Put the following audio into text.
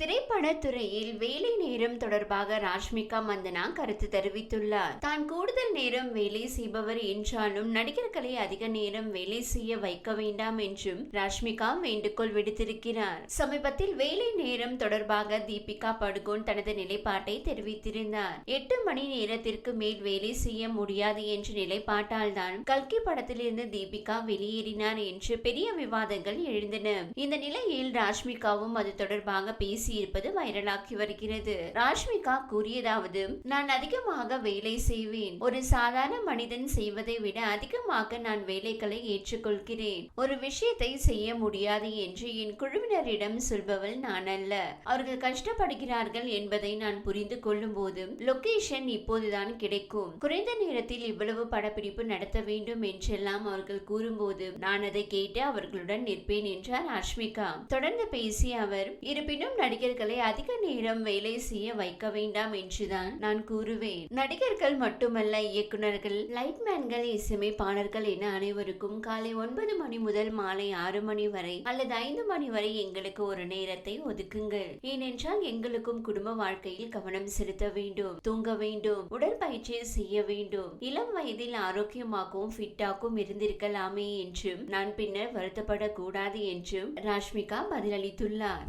திரைப்படத்துறையில் வேலை நேரம் தொடர்பாக ராஷ்மிகா மந்தனா கருத்து தெரிவித்துள்ளார். தான் கூடுதல் நேரம் வேலை செய்பவர் என்றாலும் நடிகர்களை அதிக நேரம் வேலை செய்ய வைக்க வேண்டாம் என்றும் ராஷ்மிகா வேண்டுகோள் விடுத்திருக்கிறார். சமீபத்தில் வேலை நேரம் தொடர்பாக தீபிகா படுகோன் தனது நிலைப்பாட்டை தெரிவித்திருந்தார். எட்டு மணி நேரத்திற்கு மேல் வேலை செய்ய முடியாது என்ற நிலைப்பாட்டால் தான் கல்கி படத்திலிருந்து தீபிகா வெளியேறினார் என்று பெரிய விவாதங்கள் எழுந்தன. இந்த நிலையில் ராஷ்மிகாவும் அது தொடர்பாக பேசி பேசியிருப்பது வைரலாகி வருகிறது. ராஷ்மிகா கூறியதாவது நான் அதிகமாக வேலை செய்வேன். ஒரு சாதாரண மனிதன் செய்வதை விட அதிகமாக நான் வேலைகளை ஏற்றுக்கொள்கிறேன். ஒரு விஷயத்தை செய்ய முடியாது என்று என் குழுவினரிடம் சொல்பவள் நான் அல்ல. அவர்கள் கஷ்டப்படுகிறார்கள் என்பதை நான் புரிந்து கொள்ளும் போது லொகேஷன் இப்போதுதான் கிடைக்கும். குறைந்த நேரத்தில் இவ்வளவு படப்பிடிப்பு நடத்த வேண்டும் என்றெல்லாம் அவர்கள் கூறும்போது நான் அதை கேட்டு அவர்களுடன் நிற்பேன் என்றார் ராஷ்மிகா. தொடர்ந்து பேசிய அவர் இருப்பினும் நடிகர்களை அதிக நேரம் வேலை செய்ய வைக்க வேண்டாம் என்றுதான் நான் கூறுவேன். நடிகர்கள் மட்டுமல்ல இயக்குனர்கள் லைட்மேன்கள் இசையமைப்பாளர்கள் என அனைவருக்கும் காலை ஒன்பது மணி முதல் மாலை ஆறு மணி வரை அல்லது ஐந்து மணி வரை எங்களுக்கு ஒரு நேரத்தை ஒதுக்குங்கள். ஏனென்றால் எங்களுக்கும் குடும்ப வாழ்க்கையில் கவனம் செலுத்த வேண்டும் தூங்க வேண்டும் உடற்பயிற்சி செய்ய வேண்டும். இளம் வயதில் ஆரோக்கியமாகவும் ஃபிட்டாகவும் இருந்திருக்கலாமே என்றும் நான் பின்னர் வருத்தப்படக்கூடாது என்றும் ராஷ்மிகா பதிலளித்துள்ளார்.